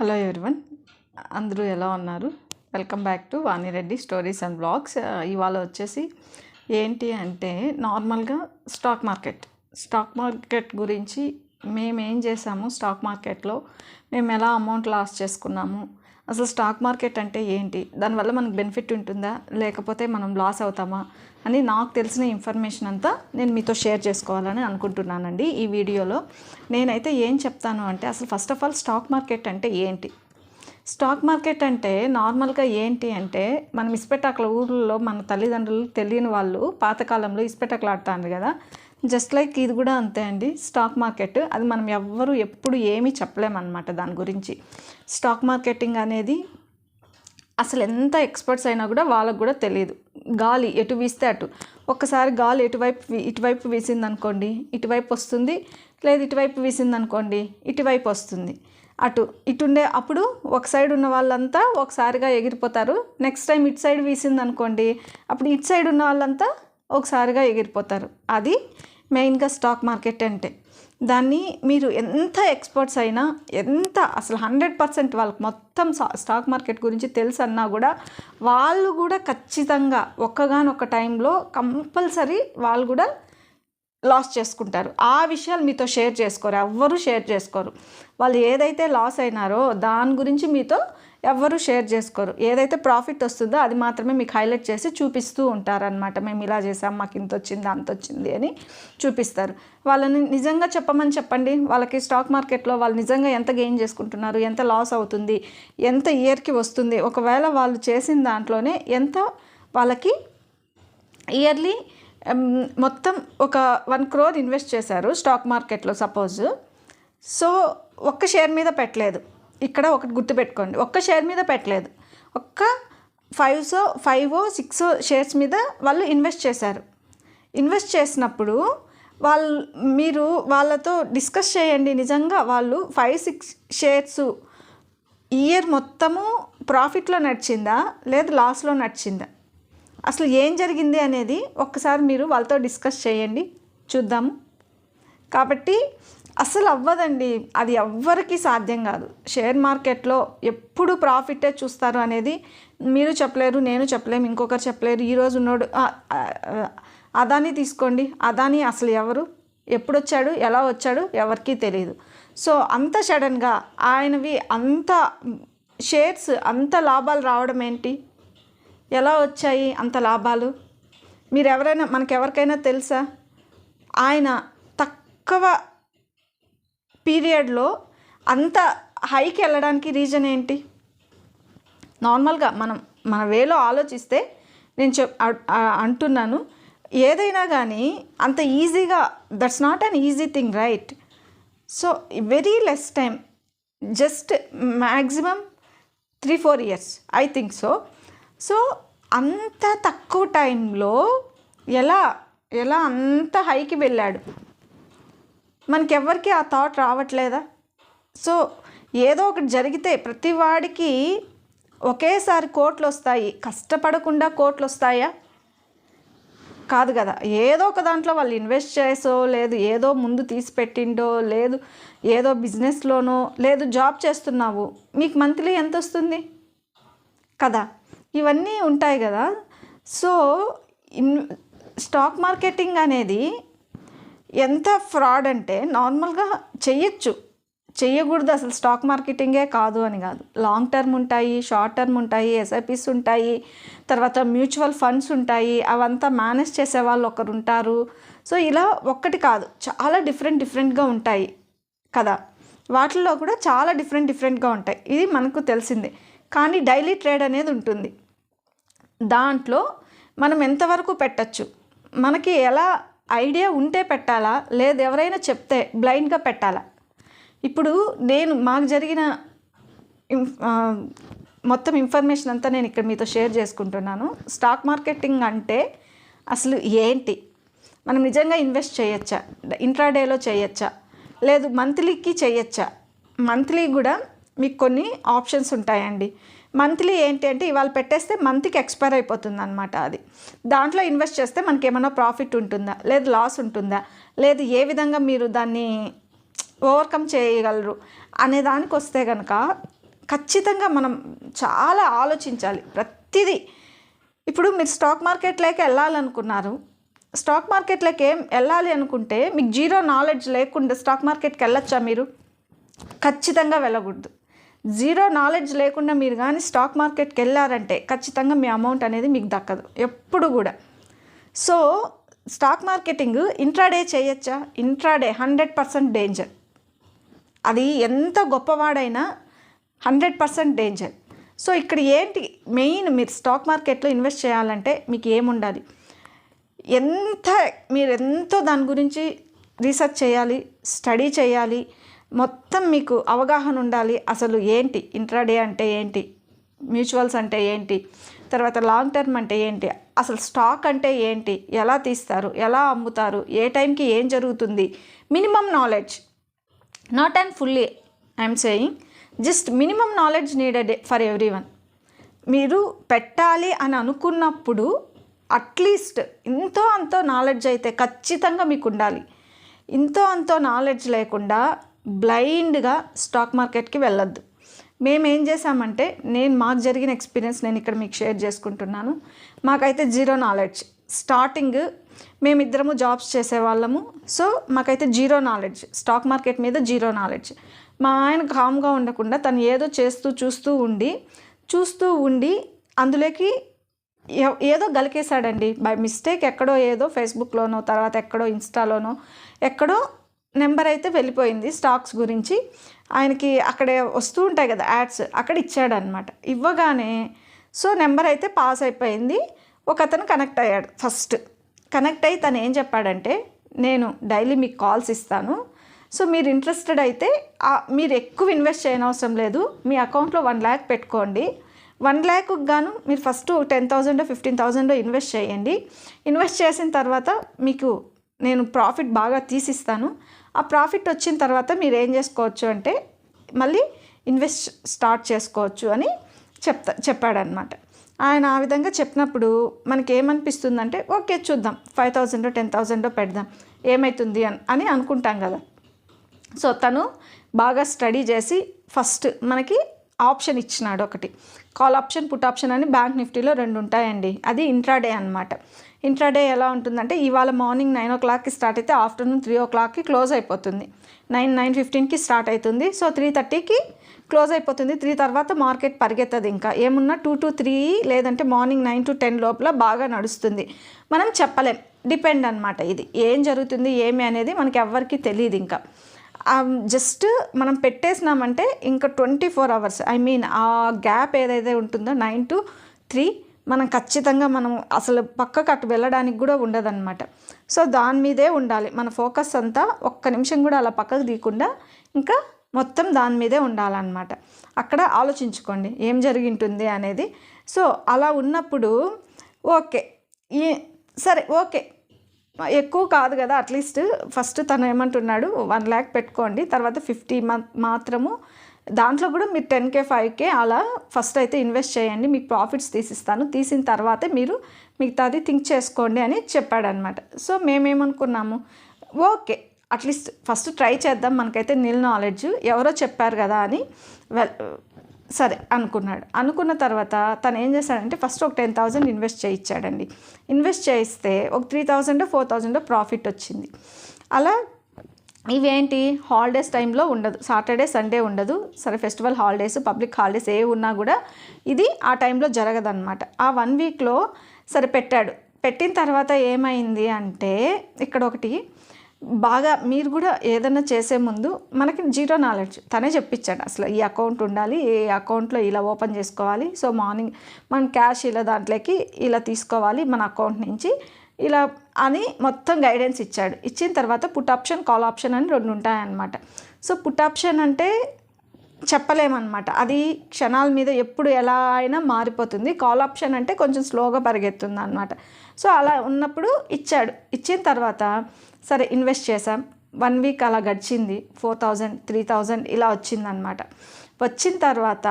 Hello everyone అందరూ ఎలా ఉన్నారు? Welcome back to Vani Reddy stories and blogs ఇవాళ వచ్చేసి ఏంటి అంటే నార్మల్గా స్టాక్ మార్కెట్ స్టాక్ మార్కెట్ గురించి మేము ఏం చేసాము స్టాక్ మార్కెట్లో మేము ఎలా అమౌంట్ లాస్ చేసుకున్నాము? అసలు స్టాక్ మార్కెట్ అంటే ఏంటి? దానివల్ల మనకు బెనిఫిట్ ఉంటుందా? లేకపోతే మనం లాస్ అవుతామా? అని నాకు తెలిసిన ఇన్ఫర్మేషన్ అంతా నేను మీతో షేర్ చేసుకోవాలని అనుకుంటున్నానండి ఈ వీడియోలో. నేనైతే ఏం చెప్తాను అంటే అసలు first of all stock market అంటే ఏంటి? స్టాక్ మార్కెట్ అంటే నార్మల్గా ఏంటి అంటే మనం ఇసుపెటాకుల ఊర్లలో మన తల్లిదండ్రులు తెలియని వాళ్ళు పాతకాలంలో ఇసుపెటాకులు ఆడుతారు కదా. జస్ట్ లైక్ ఇది కూడా అంతే అండి స్టాక్ మార్కెట్ అది మనం ఎవ్వరు ఎప్పుడు ఏమీ చెప్పలేమన్నమాట దాని గురించి. స్టాక్ మార్కెటింగ్ అనేది అసలు ఎంత ఎక్స్పర్ట్స్ అయినా కూడా వాళ్ళకు కూడా తెలియదు గాలి ఎటు వీస్తే అటు. ఒక్కసారి గాలి ఎటువైపు ఇటువైపు వీసింది అనుకోండి ఇటువైపు వస్తుంది లేదు ఇటువైపు వీసింది అనుకోండి ఇటువైపు వస్తుంది. అటు ఇటుండే అప్పుడు ఒక సైడ్ ఉన్న వాళ్ళంతా ఒకసారిగా ఎగిరిపోతారు. నెక్స్ట్ టైం ఇటు సైడ్ వీసింది అనుకోండి అప్పుడు ఇటు సైడ్ ఉన్న వాళ్ళంతా ఒకసారిగా ఎగిరిపోతారు. అది మెయిన్గా స్టాక్ మార్కెట్ అంటే. దాన్ని మీరు ఎంత ఎక్స్పర్ట్స్ అయినా ఎంత అసలు హండ్రెడ్ పర్సెంట్ వాళ్ళకి మొత్తం స్టాక్ మార్కెట్ గురించి తెలుసు అన్నా కూడా వాళ్ళు కూడా ఖచ్చితంగా ఒక్కగానొక్క టైంలో కంపల్సరీ వాళ్ళు కూడా లాస్ చేసుకుంటారు. ఆ విషయాలు మీతో షేర్ చేసుకోరు. ఎవ్వరూ షేర్ చేసుకోరు. వాళ్ళు ఏదైతే లాస్ అయినారో దాని గురించి మీతో ఎవ్వరూ షేర్ చేసుకోరు. ఏదైతే ప్రాఫిట్ వస్తుందో అది మాత్రమే మీకు హైలైట్ చేసి చూపిస్తూ ఉంటారనమాట మేము ఇలా చేసాం మాకు ఇంత వచ్చింది అంత వచ్చింది అని చూపిస్తారు. వాళ్ళని నిజంగా చెప్పమని చెప్పండి. వాళ్ళకి స్టాక్ మార్కెట్లో వాళ్ళు నిజంగా ఎంత గెయిన్ చేసుకుంటున్నారు ఎంత లాస్ అవుతుంది ఎంత ఇయర్కి వస్తుంది ఒకవేళ వాళ్ళు చేసిన దాంట్లోనే ఎంత వాళ్ళకి ఇయర్లీ మొత్తం ఒక వన్ క్రోర్ ఇన్వెస్ట్ చేశారు స్టాక్ మార్కెట్లో సపోజ్. సో ఒక్క షేర్ మీద పెట్టలేదు. ఇక్కడ ఒకటి గుర్తుపెట్టుకోండి. ఒక్క షేర్ మీద పెట్టలేదు. ఒక్క five so five six shares మీద వాళ్ళు ఇన్వెస్ట్ చేశారు. ఇన్వెస్ట్ చేసినప్పుడు వాళ్ళు మీరు వాళ్ళతో డిస్కస్ చేయండి. నిజంగా వాళ్ళు ఫైవ్ సిక్స్ షేర్స్ ఇయర్ మొత్తము ప్రాఫిట్లో నడిచిందా? లేదు లాస్లో నడిచిందా? అసలు ఏం జరిగింది అనేది ఒక్కసారి మీరు వాళ్ళతో డిస్కస్ చేయండి. చూద్దాము. కాబట్టి అసలు అవ్వదండి అది ఎవ్వరికీ సాధ్యం కాదు. షేర్ మార్కెట్లో ఎప్పుడు ప్రాఫిటే చూస్తారు అనేది మీరు చెప్పలేరు నేను చెప్పలేము ఇంకొకరు చెప్పలేరు. ఈరోజు ఉన్నోడు అదాని తీసుకోండి. అదాని అసలు ఎవరు? ఎప్పుడు వచ్చాడు ఎలా వచ్చాడు? ఎవరికీ తెలియదు సో అంత సడన్గా ఆయనవి అంత షేర్స్ అంత లాభాలు రావడం ఏంటి? ఎలా వచ్చాయి అంత లాభాలు? మీరు ఎవరైనా మనకు ఎవరికైనా తెలుసా? ఆయన తక్కువ పీరియడ్లో అంత హైకి వెళ్ళడానికి రీజన్ ఏంటి? నార్మల్గా మనం మన వేలో ఆలోచిస్తే నేను చెప్ అంటున్నాను. ఏదైనా కానీ అంత ఈజీగా that's not an easy thing right? So very less time just maximum three four years I think so. So అంత తక్కువ టైంలో ఎలా ఎలా అంత హైకి వెళ్ళాడు? మనకెవ్వరికి ఆ థాట్ రావట్లేదా? సో ఏదో ఒకటి జరిగితే ప్రతి వాడికి ఒకేసారి కోట్లు వస్తాయి కష్టపడకుండా కోట్లు వస్తాయా కాదు కదా. ఏదో ఒక దాంట్లో వాళ్ళు ఇన్వెస్ట్ చేసో లేదు ఏదో ముందు తీసి పెట్టిండో లేదు ఏదో బిజినెస్లోనో లేదు జాబ్ చేస్తున్నావు. మీకు మంత్లీ ఎంత వస్తుంది కదా. ఇవన్నీ ఉంటాయి కదా. సో ఇన్ స్టాక్ మార్కెటింగ్ అనేది ఎంత ఫ్రాడ్ అంటే నార్మల్గా చెయ్యొచ్చు. చెయ్యకూడదు అసలు స్టాక్ మార్కెటింగే కాదు అని కాదు. లాంగ్ టర్మ్ ఉంటాయి షార్ట్ టర్మ్ ఉంటాయి ఎస్ఐపిస్ ఉంటాయి తర్వాత మ్యూచువల్ ఫండ్స్ ఉంటాయి అవంతా మేనేజ్ చేసే వాళ్ళు ఒకరు ఉంటారు. సో ఇలా ఒక్కటి కాదు చాలా డిఫరెంట్ డిఫరెంట్గా ఉంటాయి కదా. వాటిల్లో కూడా చాలా డిఫరెంట్ డిఫరెంట్గా ఉంటాయి. ఇది మనకు తెలిసిందే. కానీ డైలీ ట్రేడ్ అనేది ఉంటుంది. దాంట్లో మనం ఎంతవరకు పెట్టచ్చు? మనకి ఎలా ఐడియా ఉంటే పెట్టాలా? లేదు ఎవరైనా చెప్తే బ్లైండ్గా పెట్టాలా? ఇప్పుడు నేను మాకు జరిగిన మొత్తం ఇన్ఫర్మేషన్ అంతా నేను ఇక్కడ మీతో షేర్ చేసుకుంటున్నాను. స్టాక్ మార్కెటింగ్ అంటే అసలు ఏంటి? మనం నిజంగా ఇన్వెస్ట్ చేయొచ్చా? ఇంట్రాడేలో చేయొచ్చా? లేదు మంత్లీకి చేయొచ్చా? మంత్లీ కూడా మీకు కొన్ని ఆప్షన్స్ ఉంటాయండి. మంత్లీ ఏంటి అంటే ఇవాళ పెట్టేస్తే మంత్కి ఎక్స్పైర్ అయిపోతుంది అనమాట అది. దాంట్లో ఇన్వెస్ట్ చేస్తే మనకి ఏమైనా ప్రాఫిట్ ఉంటుందా? లేదు లాస్ ఉంటుందా? లేదు ఏ విధంగా మీరు దాన్ని ఓవర్కమ్ చేయగలరు అనే దానికి వస్తే కనుక ఖచ్చితంగా మనం చాలా ఆలోచించాలి ప్రతిదీ. ఇప్పుడు మీరు స్టాక్ మార్కెట్లోకి వెళ్ళాలనుకున్నారు. స్టాక్ మార్కెట్లోకి ఏం వెళ్ళాలి అనుకుంటే మీకు జీరో నాలెడ్జ్ లేకుండా స్టాక్ మార్కెట్కి వెళ్ళొచ్చా మీరు? ఖచ్చితంగా వెళ్ళకూడదు. జీరో నాలెడ్జ్ లేకుండా మీరు కానీ స్టాక్ మార్కెట్కి వెళ్ళారంటే ఖచ్చితంగా మీ అమౌంట్ అనేది మీకు దక్కదు ఎప్పుడు కూడా. సో స్టాక్ మార్కెటింగ్ ఇంట్రాడే చేయొచ్చా? Intraday hundred percent danger. అది ఎంత గొప్పవాడైనా హండ్రెడ్ పర్సెంట్ డేంజర్. సో ఇక్కడ ఏంటి మెయిన్ మీరు స్టాక్ మార్కెట్లో ఇన్వెస్ట్ చేయాలంటే మీకు ఏముండాలి? ఎంత మీరు ఎంతో దాని గురించి రీసెర్చ్ చేయాలి స్టడీ చేయాలి మొత్తం మీకు అవగాహన ఉండాలి. అసలు ఏంటి? ఇంట్రాడే అంటే ఏంటి? మ్యూచువల్స్ అంటే ఏంటి? తర్వాత లాంగ్ టర్మ్ అంటే ఏంటి? అసలు స్టాక్ అంటే ఏంటి? ఎలా తీస్తారు? ఎలా అమ్ముతారు? ఏ టైంకి ఏం జరుగుతుంది? Minimum knowledge not and fully I'm saying just minimum knowledge needed for everyone మీరు పెట్టాలి అని అనుకున్నప్పుడు అట్లీస్ట్ ఇంతో అంతో నాలెడ్జ్ అయితే ఖచ్చితంగా మీకు ఉండాలి. ఇంతో అంతో నాలెడ్జ్ లేకుండా బ్లైండ్గా స్టాక్ మార్కెట్కి వెళ్ళొద్దు. మేము ఏం చేసామంటే నేను మాకు జరిగిన ఎక్స్పీరియన్స్ నేను ఇక్కడ మీకు షేర్ చేసుకుంటున్నాను. మాకైతే జీరో నాలెడ్జ్. స్టార్టింగ్ మేమిద్దరము జాబ్స్ చేసేవాళ్ళము. సో మాకైతే జీరో నాలెడ్జ్. స్టాక్ మార్కెట్ మీద జీరో నాలెడ్జ్. మా ఆయన కామ్గా ఉండకుండా తను ఏదో చేస్తూ చూస్తూ ఉండి చూస్తూ ఉండి అందులోకి ఏదో గలికేశాడండి. బై మిస్టేక్ ఎక్కడో ఏదో ఫేస్బుక్లోనో తర్వాత ఎక్కడో ఇన్స్టాలోనో ఎక్కడో నెంబర్ అయితే వెళ్ళిపోయింది స్టాక్స్ గురించి. ఆయనకి అక్కడే వస్తూ ఉంటాయి కదా యాడ్స్ అక్కడ ఇచ్చాడనమాట ఇవ్వగానే సో నెంబర్ అయితే పాస్ అయిపోయింది. ఒక అతను కనెక్ట్ అయ్యాడు ఫస్ట్. కనెక్ట్ అయ్యి తను ఏం చెప్పాడంటే నేను డైలీ మీకు కాల్స్ ఇస్తాను. సో మీరు ఇంట్రెస్టెడ్ అయితే మీరు ఎక్కువ ఇన్వెస్ట్ చేయనవసరం లేదు. మీ అకౌంట్లో వన్ ల్యాక్ పెట్టుకోండి. వన్ ల్యాక్ గాను మీరు first ten thousand fifteen thousand invest చేయండి. ఇన్వెస్ట్ చేసిన తర్వాత మీకు నేను ప్రాఫిట్ బాగా తీసిస్తాను. ఆ ప్రాఫిట్ వచ్చిన తర్వాత మీరు ఏం చేసుకోవచ్చు అంటే మళ్ళీ ఇన్వెస్ట్ స్టార్ట్ చేసుకోవచ్చు అని చెప్తా చెప్పాడనమాట ఆయన ఆ విధంగా చెప్పినప్పుడు మనకి ఏమనిపిస్తుందంటే ఓకే చూద్దాం ఫైవ్ థౌజండో టెన్ థౌజండో పెడదాం ఏమవుతుంది అని అని అనుకుంటాం కదా. సో తను బాగా స్టడీ చేసి ఫస్ట్ మనకి ఆప్షన్ ఇచ్చినాడు ఒకటి. కాల్ ఆప్షన్ పుట్ ఆప్షన్ అని బ్యాంక్ నిఫ్టీలో రెండు ఉంటాయండి. అది ఇంట్రాడే అనమాట ఇంట్రాడే ఎలా ఉంటుందంటే ఇవాళ మార్నింగ్ నైన్ ఓ క్లాక్కి స్టార్ట్ అయితే ఆఫ్టర్నూన్ త్రీ ఓ క్లాక్కి క్లోజ్ అయిపోతుంది. నైన్ నైన్ ఫిఫ్టీన్కి స్టార్ట్ అవుతుంది సో త్రీ థర్టీకి క్లోజ్ అయిపోతుంది. త్రీ తర్వాత మార్కెట్ పరిగెత్తది ఇంకా. ఏమున్నా టూ టు త్రీ లేదంటే మార్నింగ్ నైన్ టు టెన్ లోపల బాగా నడుస్తుంది. మనం చెప్పలేం. డిపెండ్ అనమాట ఇది. ఏం జరుగుతుంది ఏమి అనేది మనకి ఎవ్వరికి తెలియదు ఇంకా. Um, జస్ట్ మనం పెట్టేసినామంటే ఇంకా twenty four hours I mean ఆ గ్యాప్ ఏదైతే ఉంటుందో నైన్ టు త్రీ మనం ఖచ్చితంగా మనం అసలు పక్కకు అటు వెళ్ళడానికి కూడా ఉండదన్నమాట. సో దాని మీదే ఉండాలి. మన ఫోకస్ అంతా ఒక్క నిమిషం కూడా అలా పక్కకు తీయకుండా ఇంకా మొత్తం దాని మీదే ఉండాలన్నమాట. అక్కడ ఆలోచించుకోండి. ఏం జరిగి ఉంటుంది అనేది. సో అలా ఉన్నప్పుడు ఓకే. ఈ సరే ఓకే. ఎక్కువ కాదు కదా అట్లీస్ట్ ఫస్ట్ తను ఏమంటున్నాడు వన్ ల్యాక్ పెట్టుకోండి తర్వాత ఫిఫ్టీ మాత్రము. దాంట్లో కూడా మీరు టెన్ కే ఫైవ్ కే అలా ఫస్ట్ అయితే ఇన్వెస్ట్ చేయండి మీకు ప్రాఫిట్స్ తీసిస్తాను. తీసిన తర్వాతే మీరు మిగతాది థింక్ చేసుకోండి అని చెప్పాడనమాట so మేమేమనుకున్నాము okay at least first try చేద్దాం మనకైతే నిల్ నాలెడ్జ్ ఎవరో చెప్పారు కదా అని. వెల్ సరే అనుకున్నాడు. అనుకున్న తర్వాత తను ఏం చేశాడంటే ఫస్ట్ ఒక టెన్ థౌజండ్ ఇన్వెస్ట్ చేయించాడండి ఇన్వెస్ట్ చేయిస్తే ఒక three thousand four thousand profit వచ్చింది. అలా ఇవేంటి? హాలిడేస్ టైంలో ఉండదు. సాటర్డే సండే ఉండదు. సరే ఫెస్టివల్ హాలిడేస్ పబ్లిక్ హాలిడేస్ ఏ ఉన్నా కూడా ఇది ఆ టైంలో జరగదన్నమాట. ఆ వన్ వీక్లో సరే పెట్టాడు. పెట్టిన తర్వాత ఏమైంది అంటే ఇక్కడ ఒకటి బాగా మీరు కూడా ఏదైనా చేసే ముందు మనకి జీరో నాలెడ్జ్. తనే చెప్పించాడు. అసలు ఈ అకౌంట్ ఉండాలి ఈ అకౌంట్లో ఇలా ఓపెన్ చేసుకోవాలి. సో మార్నింగ్ మనం క్యాష్ ఇలా దాంట్లోకి ఇలా తీసుకోవాలి మన అకౌంట్ నుంచి. ఇలా అని మొత్తం గైడెన్స్ ఇచ్చాడు. ఇచ్చిన తర్వాత పుట్ ఆప్షన్ కాల్ ఆప్షన్ అని రెండు ఉంటాయన్నమాట. సో పుట్ ఆప్షన్ అంటే చెప్పలేమన్నమాట. అది క్షణాల మీద ఎప్పుడు ఎలా అయినా మారిపోతుంది. కాల్ ఆప్షన్ అంటే కొంచెం స్లోగా పరిగెత్తుంది అనమాట సో అలా ఉన్నప్పుడు ఇచ్చాడు. ఇచ్చిన తర్వాత సరే ఇన్వెస్ట్ చేసాం వన్ వీక్ అలా గడిచింది. ఫోర్ థౌజండ్ త్రీ థౌజండ్ ఇలా వచ్చిందనమాట వచ్చిన తర్వాత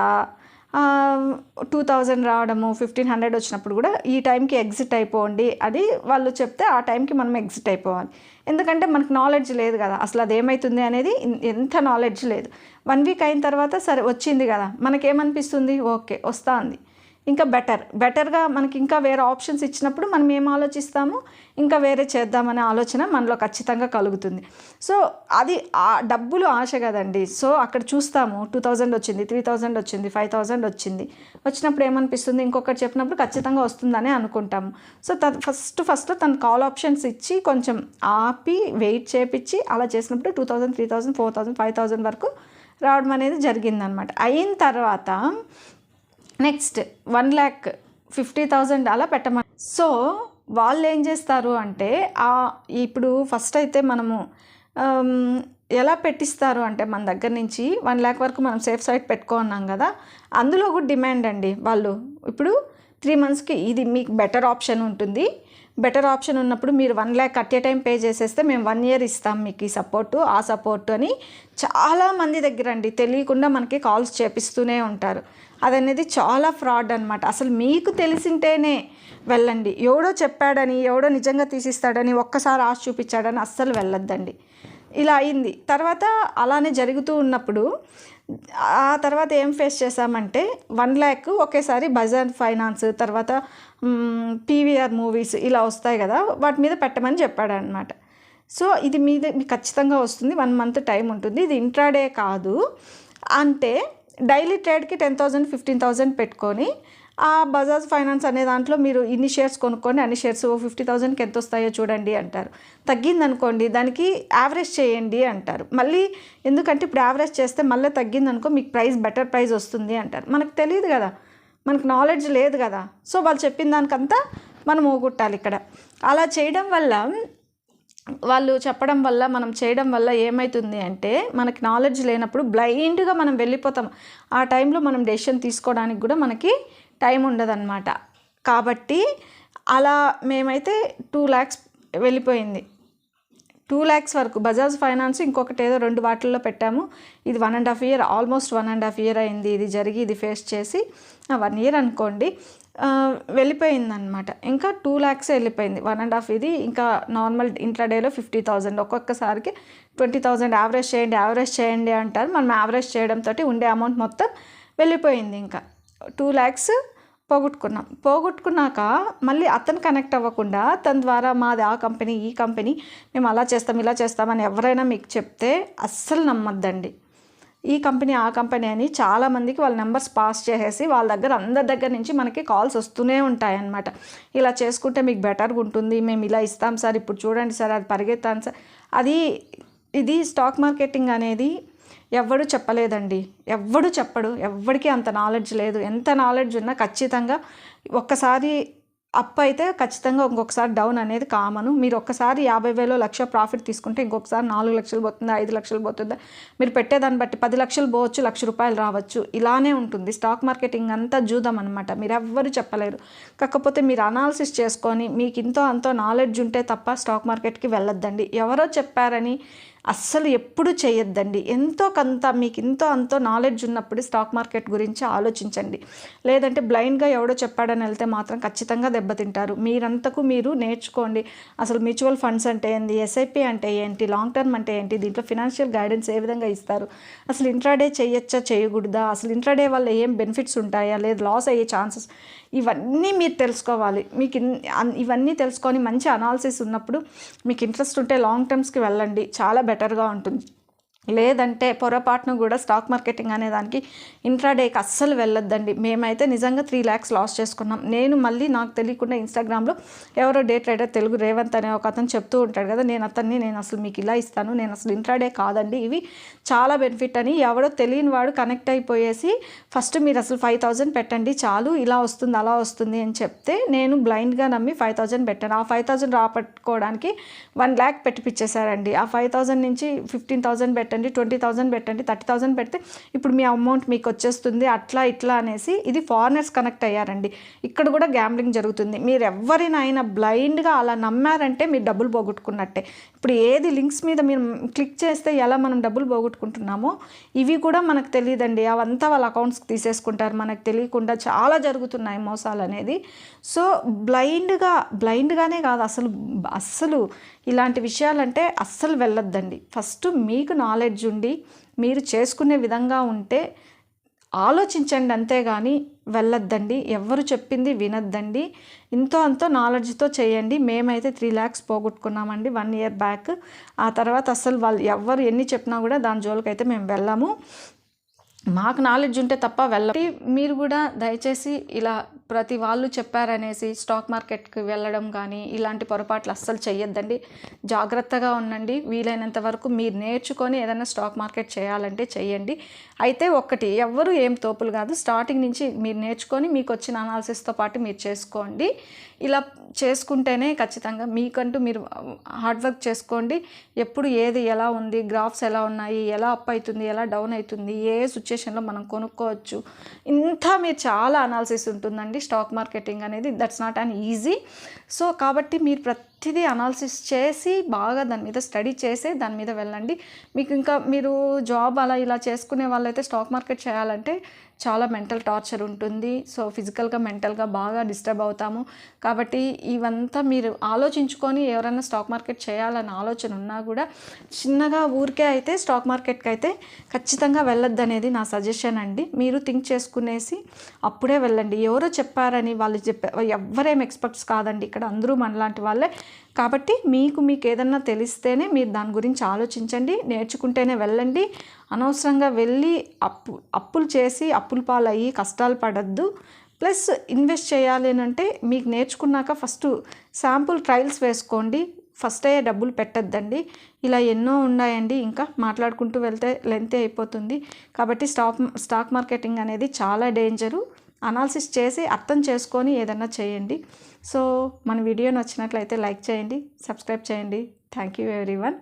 టూ థౌజండ్ రావడము ఫిఫ్టీన్ హండ్రెడ్ వచ్చినప్పుడు కూడా ఈ టైంకి ఎగ్జిట్ అయిపోండి. అది వాళ్ళు చెప్తే ఆ టైంకి మనం ఎగ్జిట్ అయిపోవాలి. ఎందుకంటే మనకు నాలెడ్జ్ లేదు కదా. అసలు అది ఏమవుతుంది అనేది ఎంత నాలెడ్జ్ లేదు. వన్ వీక్ అయిన తర్వాత సరే వచ్చింది కదా. మనకేమనిపిస్తుంది? ఓకే వస్తా ఉంది ఇంకా బెటర్ బెటర్గా మనకి ఇంకా వేరే ఆప్షన్స్ ఇచ్చినప్పుడు మనం ఏం ఆలోచిస్తాము? ఇంకా వేరే చేద్దామనే ఆలోచన మనలో ఖచ్చితంగా కలుగుతుంది. సో అది ఆ డబ్బులు ఆశ కదండి. సో అక్కడ చూస్తాము. టూ థౌజండ్ వచ్చింది త్రీ థౌజండ్ వచ్చింది ఫైవ్ థౌజండ్ వచ్చింది. వచ్చినప్పుడు ఏమనిపిస్తుంది? ఇంకొకటి చెప్పినప్పుడు ఖచ్చితంగా వస్తుందని అనుకుంటాము. సో తను ఫస్ట్ ఫస్ట్ తను కాల్ ఆప్షన్స్ ఇచ్చి కొంచెం ఆపి వెయిట్ చేపించి అలా చేసినప్పుడు two thousand three thousand four thousand five thousand వరకు రావడం అనేది జరిగిందనమాట. అయిన తర్వాత next one lakh fifty thousand అలా పెట్టమని. సో వాళ్ళు ఏం చేస్తారు అంటే ఇప్పుడు ఫస్ట్ అయితే మనము ఎలా పెట్టిస్తారు అంటే మన దగ్గర నుంచి వన్ ల్యాక్ వరకు మనం సేఫ్ సైడ్ పెట్టుకున్నాం కదా అందులో కూడా డిమాండ్ అండి వాళ్ళు. ఇప్పుడు త్రీ మంత్స్కి ఇది మీకు బెటర్ ఆప్షన్ ఉంటుంది. బెటర్ ఆప్షన్ ఉన్నప్పుడు మీరు వన్ ల్యాక్ కట్టే టైం పే చేసేస్తే మేము వన్ ఇయర్ ఇస్తాం మీకు ఈ సపోర్టు ఆ సపోర్టు అని. చాలా మంది దగ్గర అండి తెలియకుండా మనకి కాల్స్ చేపిస్తూనే ఉంటారు. అదనేది చాలా ఫ్రాడ్ అనమాట అసలు మీకు తెలిసింటేనే వెళ్ళండి. ఎవడో చెప్పాడని ఎవడో నిజంగా తీసిస్తాడని ఒక్కసారి ఆశ చూపించాడని అస్సలు వెళ్ళొద్దండి. ఇలా అయింది. తర్వాత అలానే జరుగుతూ ఉన్నప్పుడు ఆ తర్వాత ఏం ఫేస్ చేశామంటే వన్ ల్యాక్ ఒకేసారి బజాజ్ ఫైనాన్స్ తర్వాత పీవీఆర్ మూవీస్ ఇలా వస్తాయి కదా వాటి మీద పెట్టమని చెప్పాడు అనమాట సో ఇది మీద ఖచ్చితంగా వస్తుంది. వన్ మంత్ టైం ఉంటుంది. ఇది ఇంట్రాడే కాదు. అంటే డైలీ ట్రేడ్కి టెన్ థౌజండ్ ఫిఫ్టీన్ థౌజండ్ పెట్టుకొని ఆ బజాజ్ ఫైనాన్స్ అనే దాంట్లో మీరు ఇన్ని షేర్స్ కొనుక్కొని అన్ని షేర్స్ ఫిఫ్టీ థౌజండ్కి ఎంత వస్తాయో చూడండి అంటారు. తగ్గిందనుకోండి దానికి యావరేజ్ చేయండి అంటారు. మళ్ళీ ఎందుకంటే ఇప్పుడు యావరేజ్ చేస్తే మళ్ళీ తగ్గిందనుకో మీకు ప్రైస్ బెటర్ ప్రైస్ వస్తుంది అంటారు. మనకు తెలియదు కదా మనకు నాలెడ్జ్ లేదు కదా. సో వాళ్ళు చెప్పిన దానికంతా మనం ఊగుట్టాలి ఇక్కడ. అలా చేయడం వల్ల వాళ్ళు చెప్పడం వల్ల మనం చేయడం వల్ల ఏమవుతుంది అంటే మనకి నాలెడ్జ్ లేనప్పుడు బ్లైండ్గా మనం వెళ్ళిపోతాం. ఆ టైంలో మనం డెసిషన్ తీసుకోవడానికి కూడా మనకి టైం ఉండదన్నమాట. కాబట్టి అలా మేమైతే టూ ల్యాక్స్ వెళ్ళిపోయింది. టూ ల్యాక్స్ వరకు బజాజ్ ఫైనాన్స్ ఇంకొకటి ఏదో రెండు వాటిల్లో పెట్టాము. ఇది one and half year almost one and half year అయింది. ఇది జరిగి ఇది ఫేస్ చేసి వన్ ఇయర్ అనుకోండి. వెళ్ళిపోయిందనమాట ఇంకా టూ ల్యాక్స్ వెళ్ళిపోయింది. వన్ అండ్ హాఫ్ ఇది. ఇంకా నార్మల్ ఇంట్రాడేలో ఫిఫ్టీ థౌజండ్ ఒక్కొక్కసారికి ట్వంటీ థౌజండ్ యావరేజ్ చేయండి యావరేజ్ చేయండి అంటారు. మనం యావరేజ్ చేయడంతో ఉండే అమౌంట్ మొత్తం వెళ్ళిపోయింది ఇంకా. టూ ల్యాక్స్ పోగొట్టుకున్నాం. పోగొట్టుకున్నాక మళ్ళీ అతను కనెక్ట్ అవ్వకుండా తన ద్వారా మాది ఆ కంపెనీ ఈ కంపెనీ మేము అలా చేస్తాం ఇలా చేస్తామని ఎవరైనా మీకు చెప్తే అస్సలు నమ్మద్దండి. ఈ కంపెనీ ఆ కంపెనీ అని చాలామందికి వాళ్ళ నెంబర్స్ పాస్ చేసేసి వాళ్ళ దగ్గర అందరి దగ్గర నుంచి మనకి కాల్స్ వస్తూనే ఉంటాయన్నమాట. ఇలా చేసుకుంటే మీకు బెటర్గా ఉంటుంది. మేము ఇలా ఇస్తాం సార్ ఇప్పుడు చూడండి సార్ అది పరిగెత్తాను సార్. అది ఇది స్టాక్ మార్కెటింగ్ అనేది ఎవ్వడు చెప్పలేదండి. ఎవ్వడు చెప్పడు. ఎవ్వడికి అంత నాలెడ్జ్ లేదు. ఎంత నాలెడ్జ్ ఉన్నా ఖచ్చితంగా ఒక్కసారి అప్ అయితే ఖచ్చితంగా ఇంకొకసారి డౌన్ అనేది కామను. మీరు ఒక్కసారి యాభై వేలు లక్ష ప్రాఫిట్ తీసుకుంటే ఇంకొకసారి నాలుగు లక్షలు పోతుందా ఐదు లక్షలు పోతుందా. మీరు పెట్టేదాన్ని బట్టి పది లక్షలు పోవచ్చు లక్ష రూపాయలు రావచ్చు. ఇలానే ఉంటుంది. స్టాక్ మార్కెటింగ్ అంతా జూదం అనమాట మీరు ఎవ్వరు చెప్పలేరు. కాకపోతే మీరు అనాలిసిస్ చేసుకొని మీకు ఇంతో అంతో నాలెడ్జ్ ఉంటే తప్ప స్టాక్ మార్కెట్కి వెళ్ళొద్దండి. ఎవరో చెప్పారని అస్సలు ఎప్పుడు చేయొద్దండి. ఎంతో కొంత మీకు ఎంతో అంతో నాలెడ్జ్ ఉన్నప్పుడు స్టాక్ మార్కెట్ గురించి ఆలోచించండి. లేదంటే బ్లైండ్గా ఎవడో చెప్పాడని వెళ్తే మాత్రం ఖచ్చితంగా దెబ్బతింటారు. మీరంతకు మీరు నేర్చుకోండి. అసలు మ్యూచువల్ ఫండ్స్ అంటే ఏంటి? ఎస్ఐపి అంటే ఏంటి? లాంగ్ టర్మ్ అంటే ఏంటి? దీంట్లో ఫినాన్షియల్ గైడెన్స్ ఏ విధంగా ఇస్తారు? అసలు ఇంట్రాడే చేయొచ్చా? చేయకూడదా? అసలు ఇంట్రాడే వల్ల ఏం బెనిఫిట్స్ ఉంటాయా? లేదు లాస్ అయ్యే ఛాన్సెస్ ఇవన్నీ మీరు తెలుసుకోవాలి. మీకు ఇన్- ఇవన్నీ తెలుసుకొని మంచి అనాలిసిస్ ఉన్నప్పుడు మీకు ఇంట్రెస్ట్ ఉంటే లాంగ్ టర్మ్స్కి వెళ్ళండి. చాలా బెటర్గా ఉంటుంది. లేదంటే పొరపాటును కూడా స్టాక్ మార్కెటింగ్ అనే దానికి ఇంట్రాడేకి అస్సలు వెళ్ళొద్దండి. మేమైతే నిజంగా త్రీ ల్యాక్స్ లాస్ చేసుకున్నాం. నేను మళ్ళీ నాకు తెలియకుండా ఇన్స్టాగ్రామ్లో ఎవరో డే ట్రేడర్ తెలుగు రేవంత్ అనే ఒక అతను చెప్తూ ఉంటాడు కదా నేను అతన్ని నేను అసలు మీకు ఇలా ఇస్తాను నేను అసలు ఇంట్రాడే కాదండి. ఇవి చాలా బెనిఫిట్ అని ఎవడో తెలియని వాడు కనెక్ట్ అయిపోయేసి ఫస్ట్ మీరు అసలు ఫైవ్ థౌజండ్ పెట్టండి చాలు ఇలా వస్తుంది అలా వస్తుంది అని చెప్తే నేను బ్లైండ్గా నమ్మి ఫైవ్ థౌజండ్ పెట్టాను. ఆ ఫైవ్ థౌజండ్ రాపట్టుకోవడానికి వన్ ల్యాక్ పెట్టిపించేశారండి ఆ ఫైవ్ థౌజండ్ నుంచి ఫిఫ్టీన్ థౌజండ్ పెట్టండి పెట్టండి ట్వంటీ థౌజండ్ పెట్టండి థర్టీ థౌజండ్ పెడితే ఇప్పుడు మీ అమౌంట్ మీకు వచ్చేస్తుంది అట్లా ఇట్లా అనేసి ఇది ఫారినర్స్ కనెక్ట్ అయ్యారండి. ఇక్కడ కూడా గ్యాంబ్లింగ్ జరుగుతుంది. మీరు ఎవరినైనా బ్లైండ్గా అలా నమ్మారంటే మీరు డబ్బులు పోగొట్టుకున్నట్టే. ఇప్పుడు ఏది లింక్స్ మీద మీరు క్లిక్ చేస్తే ఎలా మనం డబ్బులు పోగొట్టుకుంటున్నామో ఇవి కూడా మనకు తెలియదండి. అవంతా వాళ్ళ అకౌంట్స్కి తీసేసుకుంటారు. మనకు తెలియకుండా చాలా జరుగుతున్నాయి మోసాలు అనేది. సో బ్లైండ్గా బ్లైండ్గానే కాదు అసలు అస్సలు ఇలాంటి విషయాలంటే అస్సలు వెళ్ళొద్దండి. ఫస్ట్ మీకు నాలెడ్జ్ నాలెడ్జ్ ఉండి మీరు చేసుకునే విధంగా ఉంటే ఆలోచించండి అంతేగాని వెళ్ళొద్దండి. ఎవరు చెప్పింది వినొద్దండి. ఇంతో అంతో నాలెడ్జ్తో చేయండి. మేమైతే త్రీ ల్యాక్స్ పోగొట్టుకున్నామండి వన్ ఇయర్ బ్యాక్. ఆ తర్వాత అసలు వాళ్ళు ఎవరు ఎన్ని చెప్పినా కూడా దాని జోలికైతే మేము వెళ్ళాము. మాకు నాలెడ్జ్ ఉంటే తప్ప వెళ్ళి మీరు కూడా దయచేసి ఇలా ప్రతి వాళ్ళు చెప్పారనేసి స్టాక్ మార్కెట్కి వెళ్ళడం కానీ ఇలాంటి పొరపాట్లు అస్సలు చేయొద్దండి జాగ్రత్తగా ఉండండి. వీలైనంత వరకు మీరు నేర్చుకొని ఏదైనా స్టాక్ మార్కెట్ చేయాలంటే చేయండి అయితే ఒక్కటి ఎవ్వరు ఏం తోపులు కాదు. స్టార్టింగ్ నుంచి మీరు నేర్చుకొని మీకు వచ్చిన అనాలిసిస్తో పాటు మీరు చేసుకోండి. ఇలా చేసుకుంటేనే ఖచ్చితంగా మీకంటూ మీరు హార్డ్ వర్క్ చేసుకోండి. ఎప్పుడు ఏది ఎలా ఉంది గ్రాఫ్స్ ఎలా ఉన్నాయి ఎలా అప్ అవుతుంది ఎలా డౌన్ అవుతుంది ఏ స్టేషన్లో మనం కొనుక్కోవచ్చు. ఇంత మీరు చాలా అనాలిసిస్ ఉంటుందండి. స్టాక్ మార్కెటింగ్ అనేది that's not an easy so కాబట్టి మీరు ప్రతిదీ అనాలిసిస్ చేసి బాగా దాని మీద స్టడీ చేసి దాని మీద వెళ్ళండి. మీకు ఇంకా మీరు జాబ్ అలా ఇలా చేసుకునే వాళ్ళైతే స్టాక్ మార్కెట్ చేయాలంటే చాలా మెంటల్ టార్చర్ ఉంటుంది. సో ఫిజికల్గా మెంటల్గా బాగా డిస్టర్బ్ అవుతాము. కాబట్టి ఇవంతా మీరు ఆలోచించుకొని ఎవరైనా స్టాక్ మార్కెట్ చేయాలని ఆలోచన ఉన్నా కూడా చిన్నగా ఊరికే అయితే స్టాక్ మార్కెట్కి అయితే ఖచ్చితంగా వెళ్ళొద్దు అనేది నా సజెషన్ అండి. మీరు థింక్ చేసుకునేసి అప్పుడే వెళ్ళండి. ఎవరో చెప్పారని వాళ్ళు చెప్పారు ఎవరేం ఎక్స్పర్ట్స్ కాదండి. ఇక్కడ అందరూ మనలాంటి వాళ్ళే. కాబట్టి మీకు మీకు ఏదన్నా తెలిస్తేనే మీరు దాని గురించి ఆలోచించండి నేర్చుకుంటేనే వెళ్ళండి. అనవసరంగా వెళ్ళి అప్పు అప్పులు చేసి అప్పుల పాలయ్యి కష్టాలు పడద్దు. ప్లస్ ఇన్వెస్ట్ చేయాలి అని అంటే మీకు నేర్చుకున్నాక ఫస్ట్ శాంపుల్ ట్రయల్స్ వేసుకోండి. ఫస్ట్ అయ్యే డబ్బులు పెట్టద్దండి. ఇలా ఎన్నో ఉన్నాయండి. ఇంకా మాట్లాడుకుంటూ వెళ్తే లెంతే అయిపోతుంది. కాబట్టి స్టాక్ స్టాక్ మార్కెటింగ్ అనేది చాలా డేంజరు. అనాలిసిస్ చేసి అర్థం చేసుకొని ఏదన్నా చేయండి. సో మన వీడియో నచ్చినట్లయితే లైక్ చేయండి సబ్స్క్రైబ్ చేయండి. Thank you every one